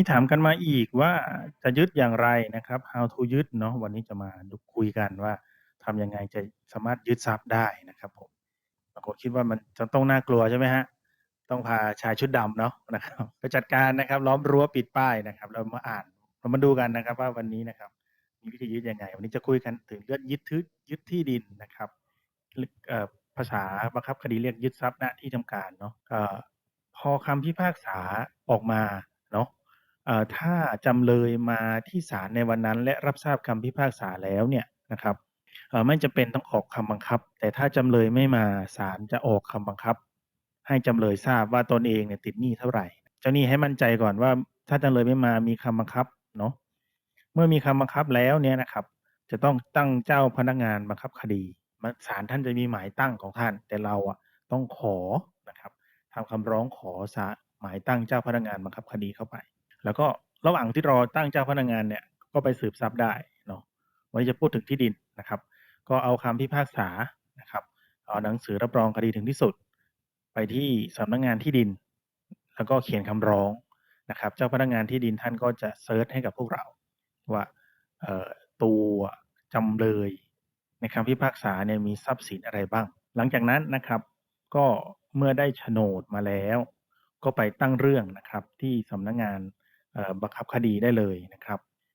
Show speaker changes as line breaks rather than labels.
มีถามกันมาอีกว่าจะยึดอย่างไรนะครับ how to ยึดเนาะวันนี้จะมาดูคุยกันว่าทำยังไงจะสามารถยึดทรัพย์ได้นะครับผมบางคนคิดว่ามันจะต้องน่ากลัวใช่ไหมฮะต้องพาชายชุดดำเนาะนะครับไปจัดการนะครับ ล้อมรั้วปิดป้ายนะครับ เรามาอ่านเรามาดูกันนะครับ ว่าวันนี้นะครับ มีวิธียึดยังไง วันนี้จะคุยกันถึงเรื่องยึดทึยึดที่ดินนะครับภาษาบังคับคดีเรียกยึดทรัพย์ณที่ทำการเนาะพอคำพิพากษาออกมาเนาะ เอ่อ ถ้าจำเลยมาที่ศาลในวันนั้น และรับทราบคำพิพากษาแล้วเนี่ยนะครับ เอ่อ ไม่จำเป็นต้องออกคำบังคับ แต่ถ้าจำเลยไม่มาศาลจะออกคำบังคับ ให้จำเลยทราบว่าตนเองเนี่ยติดหนี้เท่าไหร่เจ้าหนี้ให้มั่นใจก่อนว่า ถ้าจำเลยไม่มามีคำบังคับเนาะ เมื่อมีคำบังคับแล้วเนี่ยนะครับ จะต้องตั้งเจ้าพนักงานบังคับคดีศาลท่านจะมีหมายตั้งของท่าน แต่เราอะต้องขอนะครับ ทำคำร้องขอสาหมายตั้งเจ้าพนักงานบังคับคดีเข้าไป แล้วก็ระหว่างที่รอตั้งเจ้าพนักงานเนี่ยก็ไปสืบทรัพย์ได้เนาะวันนี้จะพูดถึงที่ดินนะครับ ก็เอาคำพิพากษานะครับเอาหนังสือรับรองคดีถึงที่สุด ไปที่สำนักงานที่ดิน แล้วก็เขียนคำร้องนะครับ เจ้าพนักงานที่ดินท่านก็จะเซิร์ชให้กับพวกเรา ว่าตัวจำเลยในคำพิพากษาเนี่ยมีทรัพย์สินอะไรบ้าง หลังจากนั้นนะครับก็เมื่อได้โฉนดมาแล้ว ก็ไปตั้งเรื่องนะครับที่สำนักงาน บังคับคดีได้เลยนะครับ